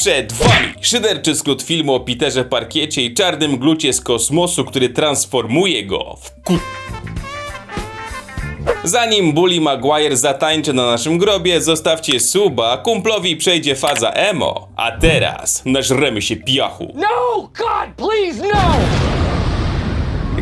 Przed wami szyderczy skrót filmu o Peterze Parkiecie i czarnym glucie z kosmosu, który transformuje go w ku... Zanim Bully Maguire zatańczy na naszym grobie, zostawcie suba, kumplowi przejdzie faza emo. A teraz nażremy się piachu. No! God, please, no!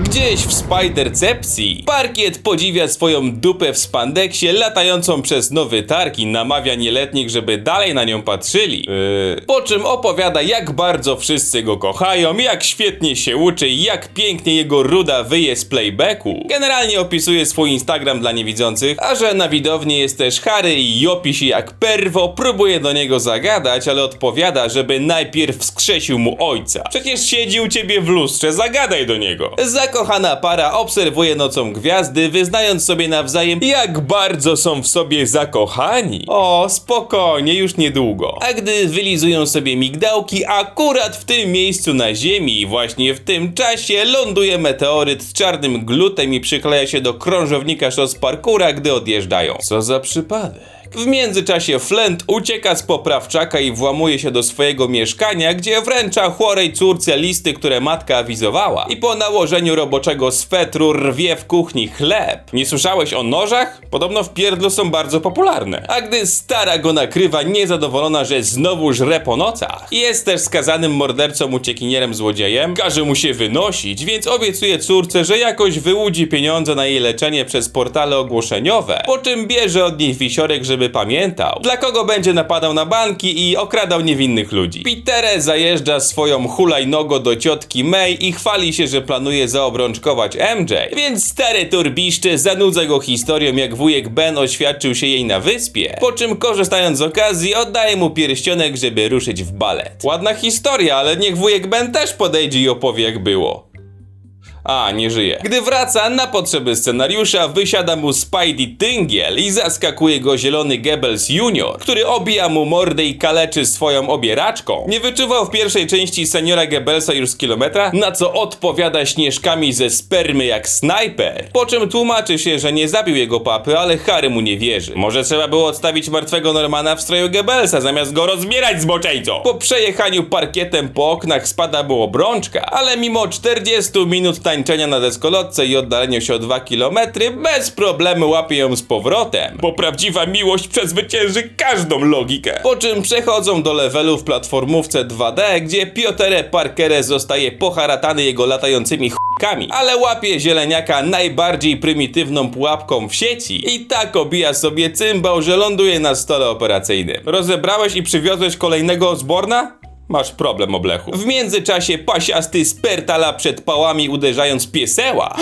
Gdzieś w Spidercepcji parkiet podziwia swoją dupę w spandeksie latającą przez nowy targ i namawia nieletnich, żeby dalej na nią patrzyli. Yy. Po czym opowiada jak bardzo wszyscy go kochają, jak świetnie się uczy jak pięknie jego ruda wyje z playbacku. Generalnie opisuje swój Instagram dla niewidzących, a że na widowni jest też Harry i jopi się jak perwo, próbuje do niego zagadać, ale odpowiada, żeby najpierw wskrzesił mu ojca. Przecież siedzi u ciebie w lustrze, zagadaj do niego. Zakochana para obserwuje nocą gwiazdy, wyznając sobie nawzajem, jak bardzo są w sobie zakochani. O, spokojnie, już niedługo. A gdy wylizują sobie migdałki, akurat w tym miejscu na Ziemi, właśnie w tym czasie, ląduje meteoryt z czarnym glutem i przykleja się do krążownika szos parkura, gdy odjeżdżają. Co za przypadek. W międzyczasie Flint ucieka z poprawczaka i włamuje się do swojego mieszkania, gdzie wręcza chorej córce listy, które matka awizowała. I po nałożeniu roboczego swetru rwie w kuchni chleb. Nie słyszałeś o nożach? Podobno w pierdlu są bardzo popularne. A gdy stara go nakrywa niezadowolona, że znowu żre po nocach, jest też skazanym mordercą, uciekinierem, złodziejem, każe mu się wynosić, więc obiecuje córce, że jakoś wyłudzi pieniądze na jej leczenie przez portale ogłoszeniowe, po czym bierze od niej wisiorek, żeby pamiętał, dla kogo będzie napadał na banki i okradał niewinnych ludzi. Petere zajeżdża swoją hulajnogo do ciotki May i chwali się, że planuje zaobrączkować MJ, więc stary turbiszczy zanudza go historią, jak wujek Ben oświadczył się jej na wyspie, po czym korzystając z okazji oddaje mu pierścionek, żeby ruszyć w balet. Ładna historia, ale niech wujek Ben też podejdzie i opowie jak było. A, nie żyje. Gdy wraca na potrzeby scenariusza, wysiada mu Spidey Tyngiel i zaskakuje go zielony Goebbels Junior, który obija mu mordę i kaleczy swoją obieraczką. Nie wyczuwał w pierwszej części seniora Goebbelsa już z kilometra, na co odpowiada śnieżkami ze spermy jak snajper. Po czym tłumaczy się, że nie zabił jego papy, ale Harry mu nie wierzy. Może trzeba było odstawić martwego Normana w stroju Goebbelsa, zamiast go rozbierać zboczeńco. Po przejechaniu parkietem po oknach spada mu obrączka, ale mimo 40 minut tańczenia na deskolotce i oddaleniu się o 2 km, bez problemu łapie ją z powrotem. Bo prawdziwa miłość przezwycięży każdą logikę. Po czym przechodzą do levelu w platformówce 2D, gdzie Piotere Parkere zostaje poharatany jego latającymi ch**kami, ale łapie zieleniaka najbardziej prymitywną pułapką w sieci i tak obija sobie cymbał, że ląduje na stole operacyjnym. Rozebrałeś i przywiozłeś kolejnego zborna? Masz problem, oblechu. W międzyczasie pasiasty spertala przed pałami uderzając pieseła.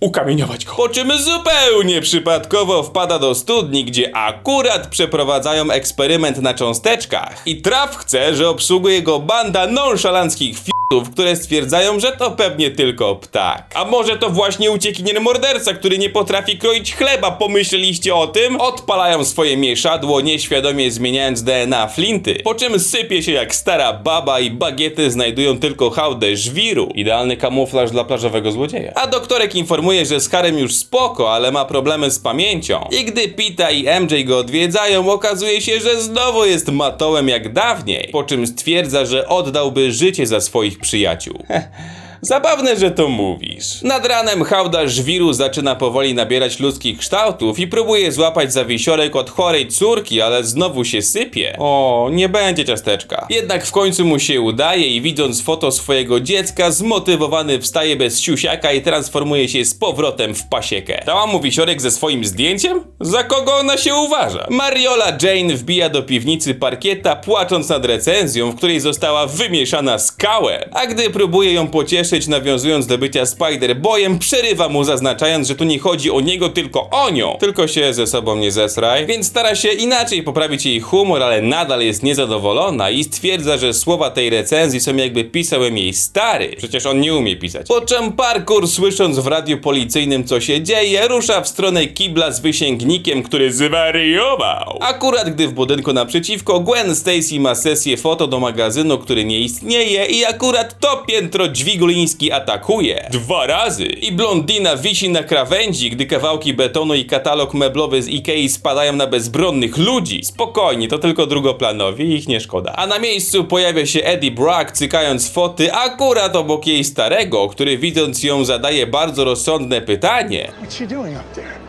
Ukamieniować go. Po czym zupełnie przypadkowo wpada do studni, gdzie akurat przeprowadzają eksperyment na cząsteczkach. I traf chce, że obsługuje go banda nonszalanckich f***ów, które stwierdzają, że to pewnie tylko ptak. A może to właśnie uciekinier morderca, który nie potrafi kroić chleba, pomyśleliście o tym? Odpalają swoje mieszadło, nieświadomie zmieniając DNA flinty, po czym sypie się jak stara baba i bagiety znajdują tylko hałdę żwiru. Idealny kamuflaż dla plażowego złodzieja. A doktorek informuje, że z Harem już spoko, ale ma problemy z pamięcią. I gdy Pita i MJ go odwiedzają, okazuje się, że znowu jest matołem jak dawniej, po czym stwierdza, że oddałby życie za swoich przyjaciół. Zabawne, że to mówisz. Nad ranem hałda żwiru zaczyna powoli nabierać ludzkich kształtów i próbuje złapać za wisiorek od chorej córki, ale znowu się sypie. O, nie będzie ciasteczka. Jednak w końcu mu się udaje i widząc foto swojego dziecka, zmotywowany wstaje bez siusiaka i transformuje się z powrotem w pasiekę. Dała mu wisiorek ze swoim zdjęciem? Za kogo ona się uważa? Mariola Jane wbija do piwnicy parkieta, płacząc nad recenzją, w której została wymieszana skałę. A gdy próbuje ją pocieszyć, nawiązując do bycia Spider-Boyem, przerywa mu zaznaczając, że tu nie chodzi o niego, tylko o nią. Tylko się ze sobą nie zesraj, więc stara się inaczej poprawić jej humor, ale nadal jest niezadowolona i stwierdza, że słowa tej recenzji są jakby pisał im jej stary. Przecież on nie umie pisać. Po czym parkour, słysząc w radiu policyjnym co się dzieje, rusza w stronę kibla z wysięgnikiem, który zwariował. Akurat gdy w budynku naprzeciwko Gwen Stacy ma sesję foto do magazynu, który nie istnieje i akurat to piętro dźwigu Kamiński atakuje dwa razy i blondina wisi na krawędzi, gdy kawałki betonu i katalog meblowy z Ikei spadają na bezbronnych ludzi. Spokojnie, to tylko drugoplanowi, ich nie szkoda. A na miejscu pojawia się Eddie Brock, cykając foty akurat obok jej starego, który widząc ją zadaje bardzo rozsądne pytanie.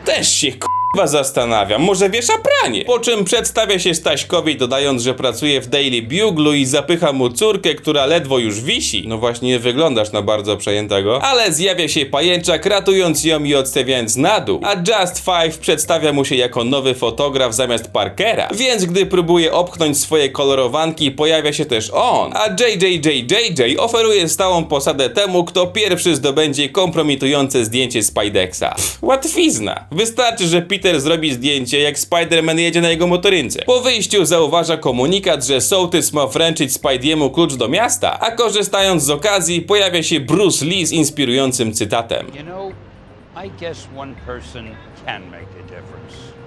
Też się k***wa zastanawiam, może wiesza pranie? Po czym przedstawia się Staśkowi dodając, że pracuje w Daily Bugle i zapycha mu córkę, która ledwo już wisi. No właśnie nie wyglądasz na bardzo przejętego. Ale zjawia się pajęczak ratując ją i odstawiając na dół. A Just Five przedstawia mu się jako nowy fotograf zamiast Parkera. Więc gdy próbuje opchnąć swoje kolorowanki pojawia się też on. A JJJJJ oferuje stałą posadę temu, kto pierwszy zdobędzie kompromitujące zdjęcie Spidexa. Pff, Łatwizna. Wystarczy, że Peter zrobi zdjęcie, jak Spider-Man jedzie na jego motorynce. Po wyjściu zauważa komunikat, że Sołtys ma wręczyć Spidey'emu klucz do miasta, a korzystając z okazji pojawia się Bruce Lee z inspirującym cytatem. You know.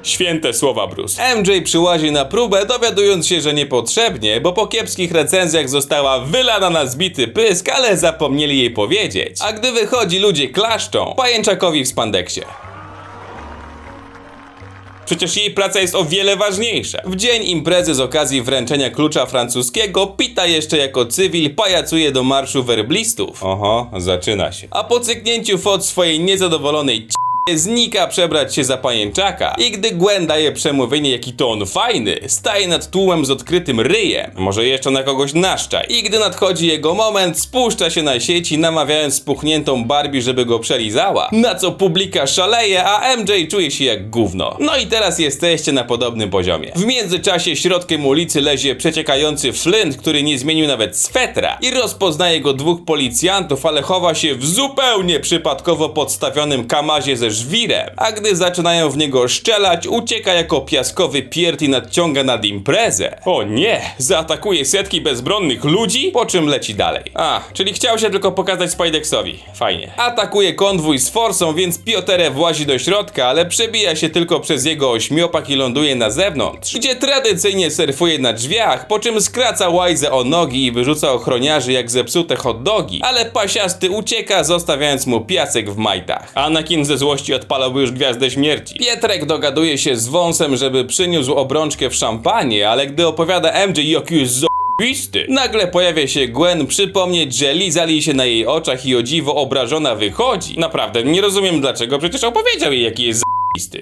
Święte słowa Bruce. MJ przyłazi na próbę, dowiadując się, że niepotrzebnie, bo po kiepskich recenzjach została wylana na zbity pysk, ale zapomnieli jej powiedzieć. A gdy wychodzi, ludzie klaszczą pajęczakowi w spandeksie. Przecież jej praca jest o wiele ważniejsza. W dzień imprezy z okazji wręczenia klucza francuskiego, Pita jeszcze jako cywil pajacuje do marszu werblistów. Oho, zaczyna się. A po cyknięciu fot swojej niezadowolonej Znika przebrać się za pajęczaka. I gdy Gwen daje przemówienie jaki to on fajny, staje nad tłumem z odkrytym ryjem, może jeszcze na kogoś naszcza i gdy nadchodzi jego moment, spuszcza się na sieci namawiając spuchniętą Barbie, żeby go przelizała, na co publika szaleje, a MJ czuje się jak gówno. No i teraz jesteście na podobnym poziomie. W międzyczasie środkiem ulicy lezie przeciekający Flint, który nie zmienił nawet swetra. I rozpoznaje go dwóch policjantów, ale chowa się w zupełnie przypadkowo podstawionym kamazie ze żwirem, a gdy zaczynają w niego szczelać, ucieka jako piaskowy pierd i nadciąga nad imprezę. O nie! Zaatakuje setki bezbronnych ludzi, po czym leci dalej. A, czyli chciał się tylko pokazać Spidexowi. Fajnie. Atakuje konwój z forsą, więc Piotrę włazi do środka, ale przebija się tylko przez jego ośmiopak i ląduje na zewnątrz, gdzie tradycyjnie surfuje na drzwiach, po czym skraca łajzę o nogi i wyrzuca ochroniarzy jak zepsute hot dogi, ale pasiasty ucieka, zostawiając mu piasek w majtach. Anakin ze złości odpalałby już gwiazdę śmierci. Pietrek dogaduje się z wąsem, żeby przyniósł obrączkę w szampanie, ale gdy opowiada MJ jaki jest Pisty. Nagle pojawia się Gwen przypomnieć, że lizali się na jej oczach i o dziwo obrażona wychodzi. Naprawdę, nie rozumiem dlaczego, przecież opowiedział jej jaki jest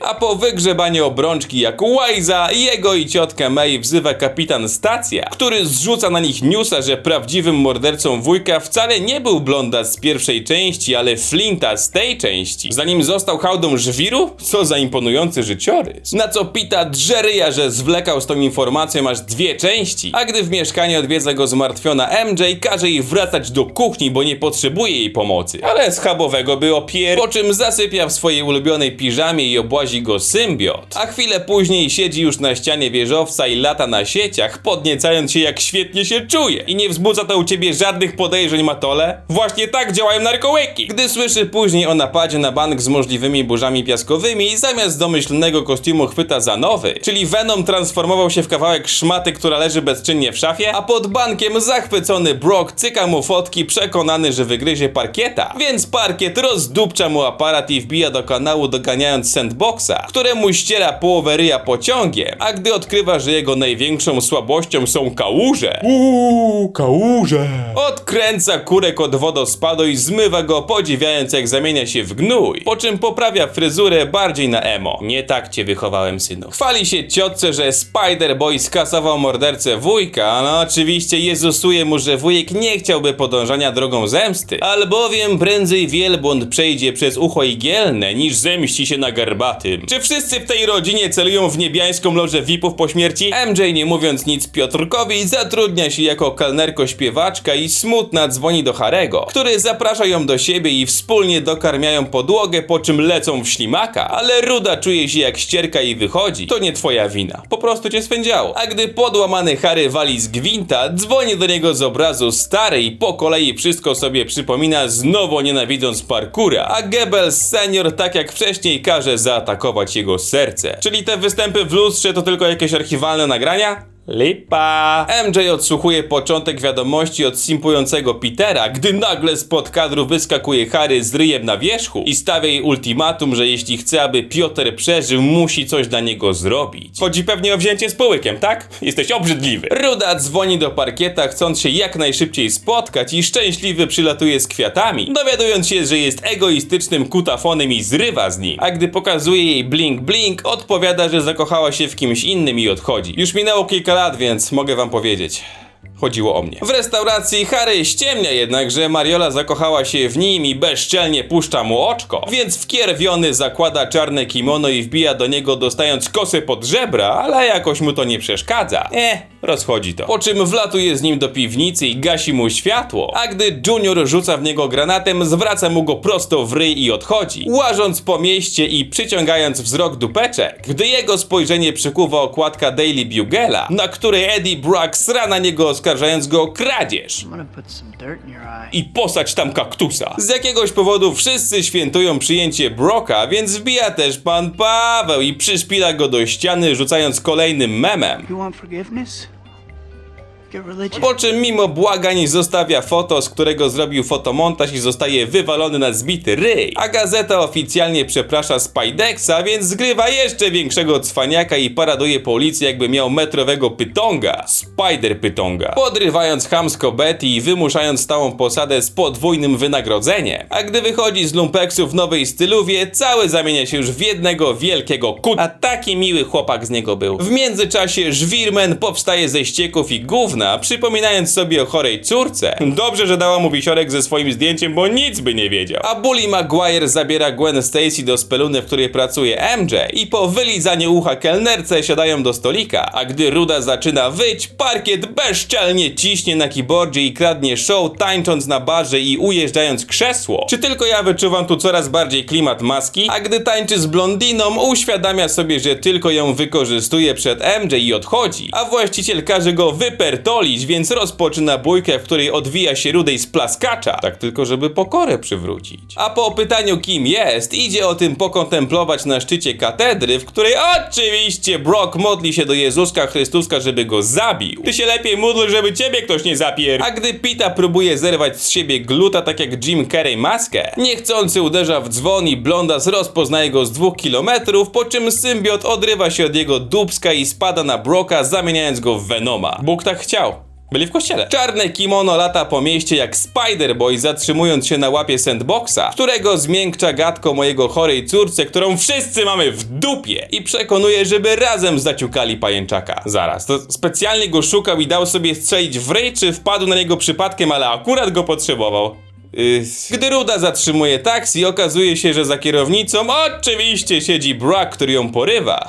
A po wygrzebaniu obrączki jak Łajza, jego i ciotkę May wzywa kapitan Stacja, który zrzuca na nich newsa, że prawdziwym mordercą wujka wcale nie był blonda z pierwszej części, ale Flinta z tej części. Zanim został hałdą żwiru? Co za imponujący życiorys. Na co Pita drzeryja, że zwlekał z tą informacją aż dwie części, a gdy w mieszkaniu odwiedza go zmartwiona MJ, każe jej wracać do kuchni, bo nie potrzebuje jej pomocy. Ale schabowego by opier... Po czym zasypia w swojej ulubionej piżamie i obłazi go symbiot. A chwilę później siedzi już na ścianie wieżowca i lata na sieciach, podniecając się jak świetnie się czuje. I nie wzbudza to u ciebie żadnych podejrzeń, Matole? Właśnie tak działają narkołyki. Gdy słyszy później o napadzie na bank z możliwymi burzami piaskowymi, zamiast domyślnego kostiumu chwyta za nowy. Czyli Venom transformował się w kawałek szmaty, która leży bezczynnie w szafie, a pod bankiem zachwycony Brock cyka mu fotki, przekonany, że wygryzie parkieta. Więc parkiet rozdupcza mu aparat i wbija do kanału, doganiając sandboxa, któremu ściera połowę ryja pociągiem, a gdy odkrywa, że jego największą słabością są kałuże. Uuu, kałuże. Odkręca kurek od wodospadu i zmywa go, podziwiając jak zamienia się w gnój, po czym poprawia fryzurę bardziej na emo. Nie tak cię wychowałem, synu. Chwali się ciotce, że Spider-Boy skasował mordercę wujka, no oczywiście jezusuje mu, że wujek nie chciałby podążania drogą zemsty, albowiem prędzej wielbłąd przejdzie przez ucho igielne, niż zemści się na garbatym. Czy wszyscy w tej rodzinie celują w niebiańską lożę VIP-ów po śmierci? MJ nie mówiąc nic Piotrkowi zatrudnia się jako kelnerko śpiewaczka i smutna dzwoni do Harego, który zaprasza ją do siebie i wspólnie dokarmiają podłogę, po czym lecą w ślimaka, ale Ruda czuje się jak ścierka i wychodzi. To nie twoja wina, po prostu cię swędziało. A gdy podłamany Harry wali z gwinta, dzwoni do niego z obrazu stary i po kolei wszystko sobie przypomina, znowu nienawidząc parkura, a Goebbels senior tak jak wcześniej każe zaatakować jego serce. Czyli te występy w lustrze to tylko jakieś archiwalne nagrania? Lipa! MJ odsłuchuje początek wiadomości od simpującego Petera, gdy nagle spod kadru wyskakuje Harry z ryjem na wierzchu i stawia jej ultimatum, że jeśli chce, aby Piotr przeżył, musi coś dla niego zrobić. Chodzi pewnie o wzięcie z połykiem, tak? Jesteś obrzydliwy. Ruda dzwoni do parkieta, chcąc się jak najszybciej spotkać i szczęśliwy przylatuje z kwiatami, dowiadując się, że jest egoistycznym kutafonem i zrywa z nim. A gdy pokazuje jej blink blink, odpowiada, że zakochała się w kimś innym i odchodzi. Już minęło kilka lat, więc mogę wam powiedzieć. Chodziło o mnie. W restauracji Harry ściemnia jednak, że Mariola zakochała się w nim i bezczelnie puszcza mu oczko, więc wkierwiony zakłada czarne kimono i wbija do niego dostając kosę pod żebra, ale jakoś mu to nie przeszkadza. Eh, rozchodzi to. Po czym wlatuje z nim do piwnicy i gasi mu światło, a gdy Junior rzuca w niego granatem, zwraca mu go prosto w ryj i odchodzi, łażąc po mieście i przyciągając wzrok dupeczek, gdy jego spojrzenie przykuwa okładka Daily Bugela, na której Eddie Brock sra na niego oskarżając go o kradzież i posać tam kaktusa. Z jakiegoś powodu wszyscy świętują przyjęcie Broka, więc wbija też pan Paweł i przyszpila go do ściany, rzucając kolejnym memem. You want forgiveness? Po czym mimo błagań zostawia foto, z którego zrobił fotomontaż i zostaje wywalony na zbity ryj. A gazeta oficjalnie przeprasza Spidexa, więc zgrywa jeszcze większego cwaniaka i paraduje po ulicy jakby miał metrowego pytonga. Spider pytonga. Podrywając chamsko Betty i wymuszając stałą posadę z podwójnym wynagrodzeniem. A gdy wychodzi z lumpeksu w nowej styluwie, cały zamienia się już w jednego wielkiego kut. A taki miły chłopak z niego był. W międzyczasie żwirmen powstaje ze ścieków i gówna, przypominając sobie o chorej córce. Dobrze, że dała mu wisiorek ze swoim zdjęciem, bo nic by nie wiedział. A Bully Maguire zabiera Gwen Stacy do speluny, w której pracuje MJ i po wylizaniu ucha kelnerce siadają do stolika, a gdy Ruda zaczyna wyć, parkiet bezczelnie ciśnie na keyboardzie i kradnie show, tańcząc na barze i ujeżdżając krzesło. Czy tylko ja wyczuwam tu coraz bardziej klimat maski? A gdy tańczy z blondiną, uświadamia sobie, że tylko ją wykorzystuje przed MJ i odchodzi, a właściciel każe go wypertolić, więc rozpoczyna bójkę, w której odwija się rudej z plaskacza, tak tylko żeby pokorę przywrócić. A po pytaniu kim jest, idzie o tym pokontemplować na szczycie katedry, w której oczywiście Brock modli się do Jezuska Chrystuska, żeby go zabił. Ty się lepiej módl, żeby ciebie ktoś nie zapier. A gdy Pita próbuje zerwać z siebie gluta, tak jak Jim Carrey maskę, niechcący uderza w dzwon i Blondas rozpoznaje go z dwóch kilometrów, po czym symbiot odrywa się od jego dubska i spada na Brocka, zamieniając go w Venoma. Bóg tak chciał. Byli w kościele. Czarne kimono lata po mieście jak Spider-Boy, zatrzymując się na łapie sandboxa, którego zmiękcza gadko mojego chorej córce, którą wszyscy mamy w dupie i przekonuje, żeby razem zaciukali pajęczaka. Zaraz, to specjalnie go szukał i dał sobie strzelić w ryj, czy wpadł na niego przypadkiem, ale akurat go potrzebował. Yy, Gdy Ruda zatrzymuje taksi, okazuje się, że za kierownicą oczywiście siedzi Brock, który ją porywa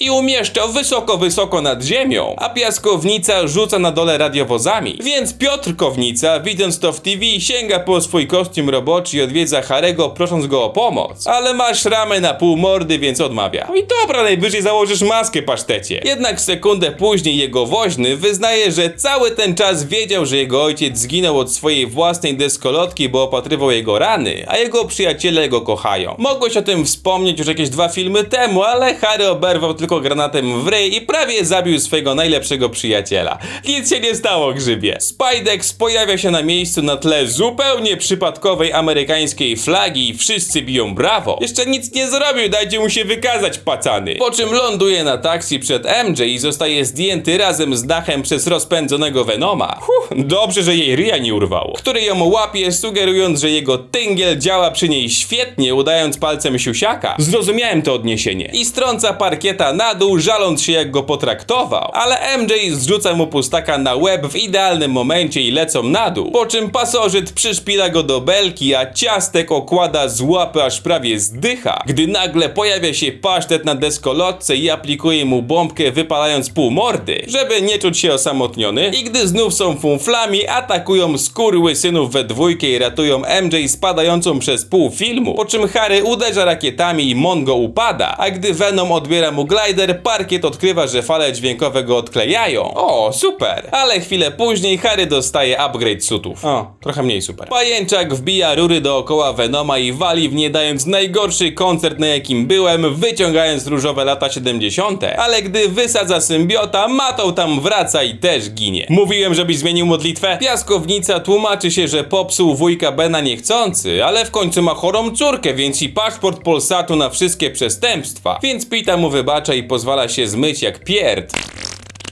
i umieszcza wysoko, wysoko nad ziemią, a piaskownica rzuca na dole radiowozami. Więc Piotr Kownica, widząc to w TV, sięga po swój kostium roboczy i odwiedza Harego, prosząc go o pomoc. Ale masz ramę na pół mordy, więc odmawia. I dobra, najwyżej założysz maskę, pasztecie. Jednak sekundę później jego woźny wyznaje, że cały ten czas wiedział, że jego ojciec zginął od swojej własnej deskolotki, bo opatrywał jego rany, a jego przyjaciele go kochają. Mogłeś o tym wspomnieć już jakieś dwa filmy temu, ale Harry oberwał tylko granatem w ryj i prawie zabił swojego najlepszego przyjaciela. Nic się nie stało, grzybie. Spidex pojawia się na miejscu na tle zupełnie przypadkowej amerykańskiej flagi i wszyscy biją brawo. Jeszcze nic nie zrobił, dajcie mu się wykazać, pacany. Po czym ląduje na taksi przed MJ i zostaje zdjęty razem z dachem przez rozpędzonego Venoma. Huh, dobrze, że jej ryja nie urwało. Który ją łapie, sugerując, że jego tyngiel działa przy niej świetnie, udając palcem siusiaka. Zrozumiałem to odniesienie. I strąca parkieta na dół, żaląc się jak go potraktował. Ale MJ zrzuca mu pustaka na łeb w idealnym momencie i lecą na dół. Po czym pasożyt przyszpila go do belki, a ciastek okłada z łapy aż prawie zdycha. Gdy nagle pojawia się pasztet na deskolotce i aplikuje mu bombkę wypalając pół mordy, żeby nie czuć się osamotniony. I gdy znów są kuflami atakują skórły synów we dwójkę i ratują MJ spadającą przez pół filmu, po czym Harry uderza rakietami i Mongo upada, a gdy Venom odbiera mu glider, parkiet odkrywa, że fale dźwiękowe go odklejają. O, super! Ale chwilę później Harry dostaje upgrade sutów. O, trochę mniej super. Pajęczak wbija rury dookoła Venoma i wali w nie dając najgorszy koncert na jakim byłem, wyciągając różowe lata 70. Ale gdy wysadza symbiota, Matą tam wraca i też ginie. Mówiłem, żebyś zmienił modlitwę? Piaskownica tłumaczy się, że popsuł wujka Bena niechcący, ale w końcu ma chorą córkę, więc i paszport Polsatu na wszystkie przestępstwa. Więc Pita mu wybacza i pozwala się zmyć jak pierd.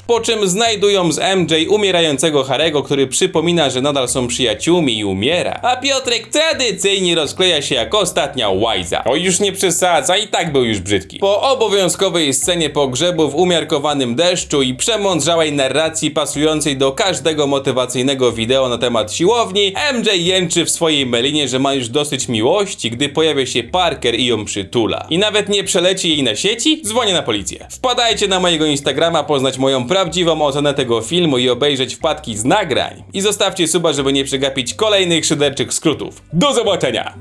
Po czym znajdują z MJ umierającego Harego, który przypomina, że nadal są przyjaciółmi i umiera. A Piotrek tradycyjnie rozkleja się jak ostatnia łajza. O już nie przesadza, i tak był już brzydki. Po obowiązkowej scenie pogrzebu w umiarkowanym deszczu i przemądrzałej narracji pasującej do każdego motywacyjnego wideo na temat siłowni, MJ jęczy w swojej melinie, że ma już dosyć miłości, gdy pojawia się Parker i ją przytula. I nawet nie przeleci jej na sieci? Dzwonię na policję. Wpadajcie na mojego Instagrama poznać moją prawdziwą ocenę tego filmu i obejrzeć wpadki z nagrań. I zostawcie suba, żeby nie przegapić kolejnych szyderczych skrótów. Do zobaczenia!